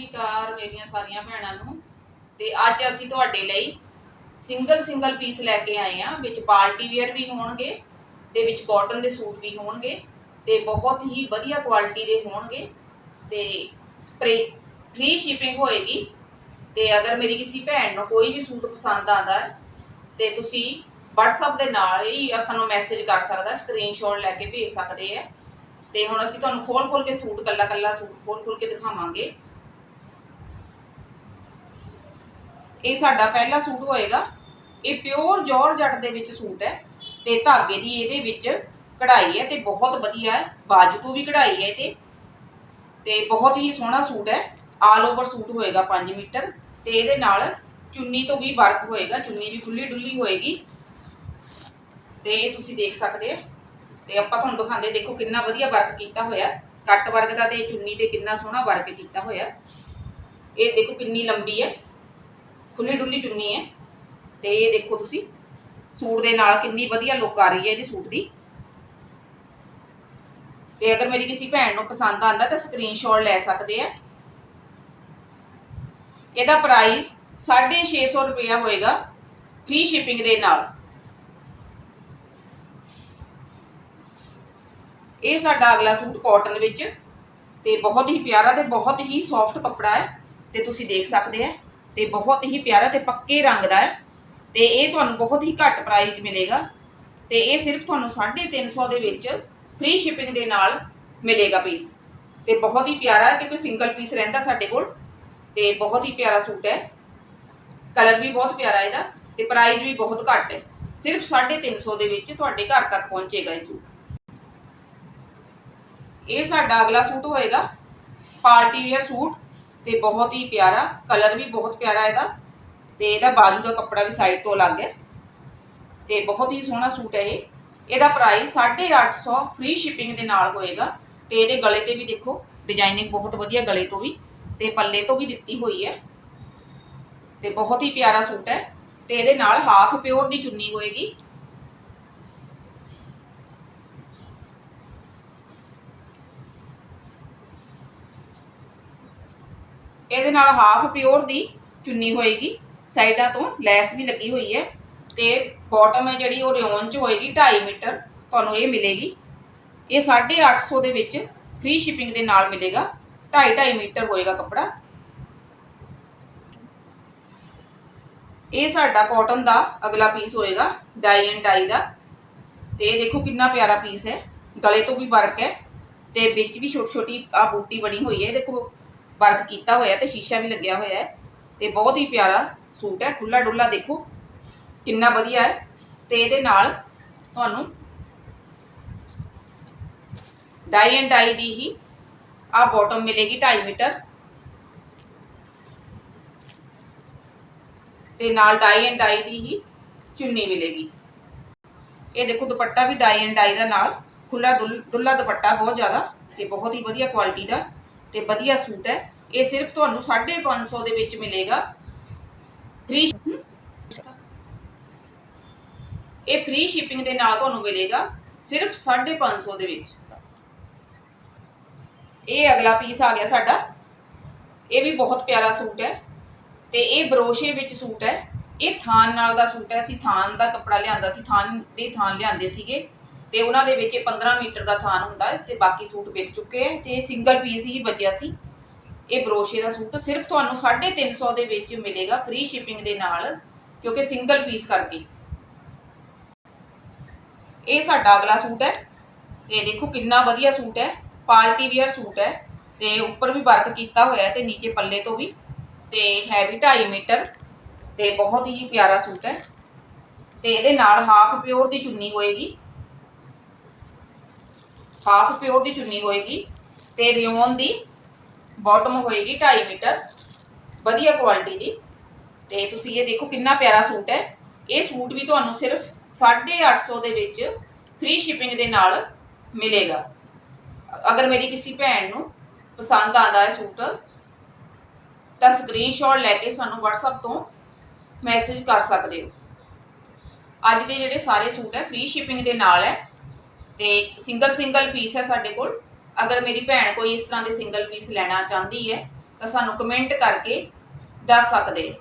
ਸ੍ਰੀ ਅਕਾਲ ਮੇਰੀਆਂ ਸਾਰੀਆਂ ਭੈਣਾਂ ਨੂੰ ਤੇ ਅੱਜ ਅਸੀਂ ਤੁਹਾਡੇ ਲਈ ਸਿੰਗਲ ਸਿੰਗਲ ਪੀਸ ਲੈ ਕੇ ਆਏ ਆ ਵਿੱਚ ਪਾਰਟੀ ਵੇਅਰ ਵੀ ਹੋਣਗੇ ਤੇ ਵਿੱਚ ਕਾਟਨ ਦੇ ਸੂਟ ਵੀ ਹੋਣਗੇ ਤੇ ਬਹੁਤ ਹੀ ਵਧੀਆ ਕੁਆਲਿਟੀ ਦੇ ਹੋਣਗੇ ਤੇ ਫ੍ਰੀ ਸ਼ਿਪਿੰਗ ਹੋਏਗੀ ਤੇ ਅਗਰ ਮੇਰੀ ਕਿਸੇ ਭੈਣ ਨੂੰ ਕੋਈ ਵੀ ਸੂਟ ਪਸੰਦ ਆਂਦਾ ਹੈ ਤੇ ਤੁਸੀਂ WhatsApp ਦੇ ਨਾਲ ਹੀ ਸਾਨੂੰ ਮੈਸੇਜ ਕਰ ਸਕਦਾ ਸਕਰੀਨਸ਼ਾਟ ਲੈ ਕੇ ਭੇਜ ਸਕਦੇ ਆ। ਤੇ ਹੁਣ ਅਸੀਂ ਤੁਹਾਨੂੰ ਖੋਲ ਖੋਲ ਕੇ ਸੂਟ ਕੱਲਾ ਕੱਲਾ ਸੂਟ ਖੋਲ ਖੋਲ ਕੇ ਦਿਖਾਵਾਂਗੇ। ਇਹ ਸਾਡਾ ਪਹਿਲਾ ਸੂਟ ਹੋਏਗਾ। ਇਹ ਪਿਓਰ ਜਾਰਜਟ ਦੇ ਵਿੱਚ ਸੂਟ ਹੈ ਤੇ ਧਾਗੇ ਦੀ ਇਹਦੇ ਵਿੱਚ ਕਢਾਈ ਹੈ ਤੇ ਬਹੁਤ ਵਧੀਆ ਹੈ। ਬਾਜੂ ਤੋਂ ਵੀ ਕਢਾਈ ਹੈ ਇਹ ਤੇ ਤੇ ਬਹੁਤ ਹੀ ਸੋਹਣਾ ਸੂਟ ਹੈ। ਆਲ ਓਵਰ ਸੂਟ ਹੋਏਗਾ 5 ਮੀਟਰ ਤੇ ਇਹਦੇ ਨਾਲ ਚੁੰਨੀ ਤੋਂ ਵੀ ਵਰਕ ਹੋਏਗਾ। ਚੁੰਨੀ ਵੀ ਖੁੱਲੀ ਡੁੱਲੀ ਹੋਏਗੀ। ਤੇ ਇਹ ਤੁਸੀਂ ਦੇਖ ਸਕਦੇ ਆ ਤੇ ਆਪਾਂ ਤੁਹਾਨੂੰ ਦਿਖਾਉਂਦੇ ਦੇਖੋ ਕਿੰਨਾ ਵਧੀਆ ਵਰਕ ਕੀਤਾ ਹੋਇਆ। ਕੱਟ ਵਰਕ ਦਾ ਤੇ ਚੁੰਨੀ ਤੇ ਕਿੰਨਾ ਸੋਹਣਾ ਵਰਕ ਕੀਤਾ ਹੋਇਆ। ਇਹ ਦੇਖੋ ਕਿੰਨੀ ਲੰਬੀ ਹੈ। ਖੁੱਲੀ ਡੁੱਲੀ ਚੁੰਨੀ ਹੈ ਤੇ ਇਹ ਦੇਖੋ ਤੁਸੀਂ, ਸੂਟ ਦੇ ਨਾਲ ਕਿੰਨੀ ਵਧੀਆ ਲੁੱਕ ਆ ਰਹੀ ਹੈ ਇਹਦੀ ਸੂਟ ਦੀ। ਤੇ ਅਗਰ ਮੇਰੀ ਕਿਸੇ ਭੈਣ ਨੂੰ ਪਸੰਦ ਆਂਦਾ ਤਾਂ ਸਕਰੀਨਸ਼ਾਟ ਲੈ ਸਕਦੇ ਆ। ਇਹਦਾ ਪ੍ਰਾਈਸ 650 ਰੁਪਇਆ ਹੋਏਗਾ ਫ੍ਰੀ ਸ਼ਿਪਿੰਗ ਦੇ ਨਾਲ। ਇਹ ਸਾਡਾ ਅਗਲਾ ਸੂਟ ਕਾਟਨ ਵਿੱਚ ਤੇ ਬਹੁਤ ਹੀ ਪਿਆਰਾ ਤੇ ਬਹੁਤ ਹੀ ਸੌਫਟ ਕੱਪੜਾ ਹੈ ਤੇ ਤੁਸੀਂ ਦੇਖ ਸਕਦੇ ਆ। ਤੇ ਬਹੁਤ ਹੀ ਪਿਆਰਾ ਤੇ ਪੱਕੇ ਰੰਗ ਦਾ ਹੈ। ਤੇ ਇਹ ਤੁਹਾਨੂੰ ਬਹੁਤ ਹੀ ਘੱਟ ਪ੍ਰਾਈਸ ਮਿਲੇਗਾ। ਤੇ ਇਹ ਸਿਰਫ ਤੁਹਾਨੂੰ 350 ਦੇ ਵਿੱਚ ਫ੍ਰੀ ਸ਼ਿਪਿੰਗ ਦੇ ਨਾਲ ਮਿਲੇਗਾ ਪੀਸ ਤੇ ਬਹੁਤ ਹੀ ਪਿਆਰਾ ਕਿਉਂਕਿ ਸਿੰਗਲ ਪੀਸ ਰਹਿੰਦਾ ਸਾਡੇ ਕੋਲ। ਤੇ ਬਹੁਤ ਹੀ ਪਿਆਰਾ ਸੂਟ ਹੈ। ਕਲਰ ਵੀ ਬਹੁਤ ਪਿਆਰਾ ਇਹਦਾ ਤੇ ਪ੍ਰਾਈਸ ਵੀ ਬਹੁਤ ਘੱਟ ਹੈ। ਸਿਰਫ 350 ਦੇ ਵਿੱਚ ਤੁਹਾਡੇ ਘਰ ਤੱਕ ਪਹੁੰਚੇਗਾ ਇਹ ਸੂਟ। ਇਹ ਸਾਡਾ ਅਗਲਾ ਸੂਟ ਹੋਏਗਾ ਪਾਰਟੀ ਵੇਅਰ ਸੂਟ। ਤੇ ਬਹੁਤ ਹੀ ਪਿਆਰਾ ਕਲਰ ਵੀ ਬਹੁਤ ਪਿਆਰਾ ਇਹਦਾ। ਤੇ ਇਹਦਾ ਬਾਜੂ ਦਾ ਕੱਪੜਾ ਵੀ ਸਾਈਡ ਤੋਂ ਅਲੱਗ ਹੈ। ਤੇ ਬਹੁਤ ਹੀ ਸੋਹਣਾ ਸੂਟ ਹੈ ਇਹ। ਇਹਦਾ ਪ੍ਰਾਈਸ 850 ਫ੍ਰੀ ਸ਼ਿਪਿੰਗ ਦੇ ਨਾਲ ਹੋਏਗਾ। ਤੇ ਇਹਦੇ ਗਲੇ ਤੇ ਵੀ ਦੇਖੋ ਡਿਜ਼ਾਈਨਿੰਗ ਬਹੁਤ ਵਧੀਆ ਗਲੇ ਤੋਂ ਵੀ ਤੇ ਪੱਲੇ ਤੋਂ ਵੀ ਦਿੱਤੀ ਹੋਈ ਹੈ। ਤੇ ਬਹੁਤ ਹੀ ਪਿਆਰਾ ਸੂਟ ਹੈ। ਤੇ ਇਹਦੇ ਨਾਲ ਹਾਫ ਪਿਓਰ ਦੀ ਚੁੰਨੀ ਹੋਏਗੀ। ਇਹਦੇ ਨਾਲ ਹਾਫ ਪਿਓਰ ਦੀ ਚੁੰਨੀ ਹੋਏਗੀ। ਸਾਈਡਾਂ ਤੋਂ ਲੈਸ ਵੀ ਲੱਗੀ ਹੋਈ ਹੈ ਤੇ ਬਾਟਮ ਹੈ ਜਿਹੜੀ ਉਹ ਰਿਓਨ ਚ ਹੋਏਗੀ 2.5 ਮੀਟਰ ਤੁਹਾਨੂੰ ਇਹ ਮਿਲੇਗੀ। ਇਹ 850 ਦੇ ਵਿੱਚ ਫ੍ਰੀ ਸ਼ਿਪਿੰਗ ਦੇ ਨਾਲ ਮਿਲੇਗਾ। 2.5 2.5 ਮੀਟਰ ਹੋਏਗਾ ਕੱਪੜਾ। ਇਹ ਸਾਡਾ ਕਾਟਨ ਦਾ ਅਗਲਾ ਪੀਸ ਹੋਏਗਾ ਡਾਈ ਐਂਡ ਡਾਈ ਦਾ। ਤੇ ਇਹ ਦੇਖੋ ਕਿੰਨਾ ਪਿਆਰਾ ਪੀਸ ਹੈ। ਗਲੇ ਤੋਂ ਵੀ ਵਰਕ ਹੈ ਤੇ ਵਿੱਚ ਵੀ ਛੋਟੀ ਛੋਟੀ ਆ ਬੂਟੀ ਬਣੀ ਹੋਈ ਹੈ। ਇਹ ਦੇਖੋ ਵਰਕ ਕੀਤਾ ਹੋਇਆ ਤੇ ਸ਼ੀਸ਼ਾ ਵੀ ਲੱਗਿਆ ਹੋਇਆ ਹੈ ਤੇ ਬਹੁਤ ਹੀ ਪਿਆਰਾ ਸੂਟ ਹੈ ਖੁੱਲਾ ਡੁੱਲਾ ਦੇਖੋ, ਕਿੰਨਾ ਵਧੀਆ ਹੈ ਤੇ ਇਹਦੇ ਨਾਲ ਤੁਹਾਨੂੰ ਡਾਈ ਐਂਡ ਡਾਈ ਦੀ ਹੀ ਆ ਬਾਟਮ ਮਿਲੇਗੀ 2.5 ਮੀਟਰ ਤੇ ਨਾਲ ਡਾਈ ਐਂਡ ਡਾਈ ਦੀ ਹੀ ਚੁੰਨੀ ਮਿਲੇਗੀ। ਇਹ ਦੇਖੋ ਦੁਪੱਟਾ ਵੀ ਡਾਈ ਐਂਡ ਡਾਈ ਦਾ ਨਾਲ ਖੁੱਲਾ ਡੁੱਲਾ ਦੁਪੱਟਾ ਬਹੁਤ ਜ਼ਿਆਦਾ ਤੇ ਬਹੁਤ ਹੀ ਵਧੀਆ ਕੁਆਲਿਟੀ ਦਾ ਤੇ ਵਧੀਆ ਸੂਟ ਹੈ। ਇਹ ਸਿਰਫ ਤੁਹਾਨੂੰ 550 ਦੇ ਵਿੱਚ ਮਿਲੇਗਾ। ਫ੍ਰੀ ਇਹ ਫ੍ਰੀ ਸ਼ਿਪਿੰਗ ਦੇ ਨਾਲ ਤੁਹਾਨੂੰ ਮਿਲੇਗਾ ਸਿਰਫ 550 ਦੇ ਵਿੱਚ। ਇਹ ਅਗਲਾ ਪੀਸ ਆ ਗਿਆ ਸਾਡਾ। ਇਹ ਵੀ ਬਹੁਤ ਪਿਆਰਾ ਸੂਟ ਹੈ ਤੇ ਇਹ ਬਰੋਸ਼ੇ ਵਿੱਚ ਸੂਟ ਹੈ। ਇਹ ਥਾਨ ਨਾਲ ਦਾ ਸੂਟ ਹੈ। ਅਸੀਂ ਥਾਨ ਦਾ ਕੱਪੜਾ ਲਿਆਂਦਾ ਸੀ, ਥਾਨ ਦੇ ਥਾਨ ਲਿਆਂਦੇ ਸੀਗੇ। ਤੇ ਉਹਨਾਂ ਦੇ ਵਿੱਚ ਇਹ 15 ਮੀਟਰ ਦਾ ਥਾਨ ਹੁੰਦਾ ਹੈ ਤੇ ਬਾਕੀ ਸੂਟ ਵਿਕ ਚੁੱਕੇ ਹੈ ਤੇ ਸਿੰਗਲ ਪੀਸ ਹੀ ਬਚਿਆ ਸੀ। ਇਹ ਬਰੋਸ਼ੇ ਦਾ ਸੂਟ ਸਿਰਫ ਤੁਹਾਨੂੰ 350 ਦੇ ਵਿੱਚ ਮਿਲੇਗਾ ਫ੍ਰੀ ਸ਼ਿਪਿੰਗ ਦੇ ਨਾਲ, ਕਿਉਂਕਿ ਸਿੰਗਲ ਪੀਸ ਕਰਕੇ। ਇਹ ਸਾਡਾ ਅਗਲਾ ਸੂਟ ਹੈ ਤੇ ਦੇਖੋ ਕਿੰਨਾ ਵਧੀਆ ਸੂਟ ਹੈ, ਪਾਰਟੀ ਵੇਅਰ ਸੂਟ ਹੈ ਤੇ ਉੱਪਰ ਵੀ ਵਰਕ ਕੀਤਾ ਹੋਇਆ ਹੈ ਤੇ ਨੀਚੇ ਪੱਲੇ ਤੋਂ ਵੀ ਤੇ ਹੈ ਵੀ 2.5 ਮੀਟਰ ਤੇ ਬਹੁਤ ਹੀ ਪਿਆਰਾ ਸੂਟ ਹੈ ਤੇ ਇਹਦੇ ਨਾਲ ਹਾਫ ਪਿਓਰ ਦੀ ਚੁੰਨੀ ਹੋਏਗੀ। ਹਾਫ ਪਿਓਰ ਦੀ ਚੁੰਨੀ ਹੋਏਗੀ ਤੇ ਰਿਓਨ ਦੀ ਬਾਟਮ ਹੋਏਗੀ 2.5 ਮੀਟਰ। ਵਧੀਆ ਕੁਆਲਿਟੀ ਦੀ। ਤੇ ਤੁਸੀਂ ਇਹ ਦੇਖੋ ਕਿੰਨਾ ਪਿਆਰਾ ਸੂਟ ਹੈ। ਇਹ ਸੂਟ ਵੀ ਤੁਹਾਨੂੰ ਸਿਰਫ 850 ਦੇ ਵਿੱਚ ਫ੍ਰੀ ਸ਼ਿਪਿੰਗ ਦੇ ਨਾਲ ਮਿਲੇਗਾ। ਅਗਰ ਮੇਰੀ ਕਿਸੇ ਭੈਣ ਨੂੰ ਪਸੰਦ ਆਂਦਾ ਹੈ ਸੂਟ, ਤਾਂ ਸਕਰੀਨਸ਼ਾਟ ਲੈ ਕੇ ਸਾਨੂੰ WhatsApp ਤੋਂ ਮੈਸੇਜ ਕਰ ਸਕਦੇ ਹੋ। ਅੱਜ ਦੇ ਜਿਹੜੇ ਸਾਰੇ ਸੂਟ ਹੈ ਫ੍ਰੀ ਸ਼ਿਪਿੰਗ ਦੇ ਨਾਲ ਹੈ। ਤੇ ਸਿੰਗਲ ਸਿੰਗਲ ਪੀਸ ਹੈ ਸਾਡੇ ਕੋਲ। ਅਗਰ ਮੇਰੀ ਭੈਣ ਕੋਈ ਇਸ ਤਰ੍ਹਾਂ ਦੇ ਸਿੰਗਲ ਪੀਸ ਲੈਣਾ ਚਾਹੁੰਦੀ ਹੈ, ਤਾਂ ਸਾਨੂੰ ਕਮੈਂਟ ਕਰਕੇ ਦੱਸ ਸਕਦੇ।